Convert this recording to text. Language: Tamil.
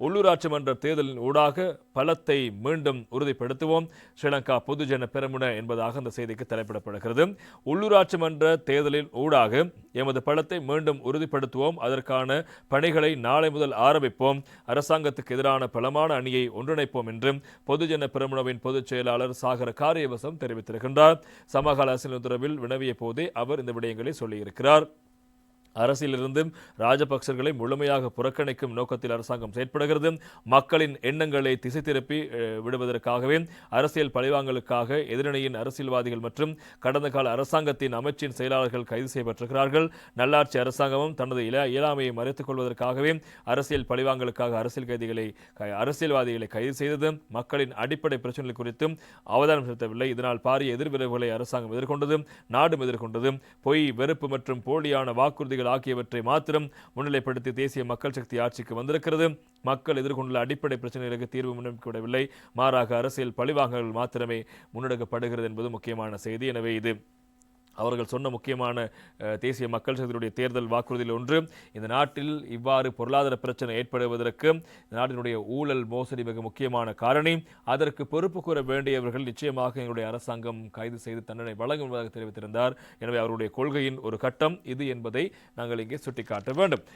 உள்ளூராட்சி மன்ற தேர்தலின் ஊடாக பலத்தை மீண்டும் உறுதிப்படுத்துவோம். ஸ்ரீலங்கா பொதுஜன பெருமுன என்பதாக அந்த செய்திக்கு தலைப்பிடப்படுகிறது. உள்ளூராட்சி மன்ற தேர்தலின் ஊடாக எமது பலத்தை மீண்டும் உறுதிப்படுத்துவோம். அதற்கான பணிகளை நாளை முதல் ஆரம்பிப்போம். அரசாங்கத்துக்கு எதிரான பலமான அணியை ஒன்றிணைப்போம் என்றும் பொதுஜன பெருமுனவின் பொதுச் செயலாளர் சாகர காரியவசம் தெரிவித்திருக்கின்றார். சமகால அரசியல் உத்தரவில் வினவிய போதே அவர் இந்த விடயங்களை சொல்லியிருக்கிறார். அரசியலிருந்து ராஜபக்சர்களை முழுமையாக புறக்கணிக்கும் நோக்கத்தில் அரசாங்கம் செயற்படுகிறது. மக்களின் எண்ணங்களை திசை திருப்பி விடுவதற்காகவே அரசியல் பழிவாங்கலுக்காக எதிரணியின் அரசியல்வாதிகள் மற்றும் கடந்த கால அரசாங்கத்தின் அமைச்சின் செயலாளர்கள் கைது செய்யப்பட்டிருக்கிறார்கள். நல்லாட்சி அரசாங்கமும் தனது இல இயலாமையை மறைத்துக் கொள்வதற்காகவே அரசியல் பழிவாங்கலுக்காக அரசியல் கைதிகளை அரசியல்வாதிகளை கைது செய்தது. மக்களின் அடிப்படை பிரச்சனைகள் குறித்தும் அவதானம் செலுத்தவில்லை இதனால் பாரிய எதிர்விளைவுகளை அரசாங்கம் எதிர்கொண்டது நாடும் எதிர்கொண்டது. பொய் வெறுப்பு மற்றும் போலியான வாக்குறுதிகள் ஆகியவற்றை மாத்திரம் முன்னிலைப்படுத்தி தேசிய மக்கள் சக்தி ஆட்சிக்கு வந்திருக்கிறது. மக்கள் எதிர்கொண்டுள்ள அடிப்படை பிரச்சனைகளுக்கு தீர்வு முன்னெடுக்கப்படவில்லை மாறாக அரசியல் பழிவாங்கல்கள் மாத்திரமே முன்னெடுக்கப்படுகிறது என்பது முக்கியமான செய்தி. எனவே இது அவர்கள் சொன்ன முக்கியமான தேசிய மக்கள் சக்தியுடைய தேர்தல் வாக்குறுதியில் ஒன்று. இந்த நாட்டில் இவ்வாறு பொருளாதார பிரச்சனை ஏற்படுவதற்கு இந்த நாட்டினுடைய ஊழல் மோசடி மிக முக்கியமான காரணி. அதற்கு பொறுப்பு கூற வேண்டியவர்கள் நிச்சயமாக எங்களுடைய அரசாங்கம் கைது செய்து தண்டனை வழங்கும் என்பதாக தெரிவித்திருந்தார். எனவே அவருடைய கொள்கையின் ஒரு கட்டம் இது என்பதை நாங்கள் இங்கே சுட்டிக்காட்ட வேண்டும்.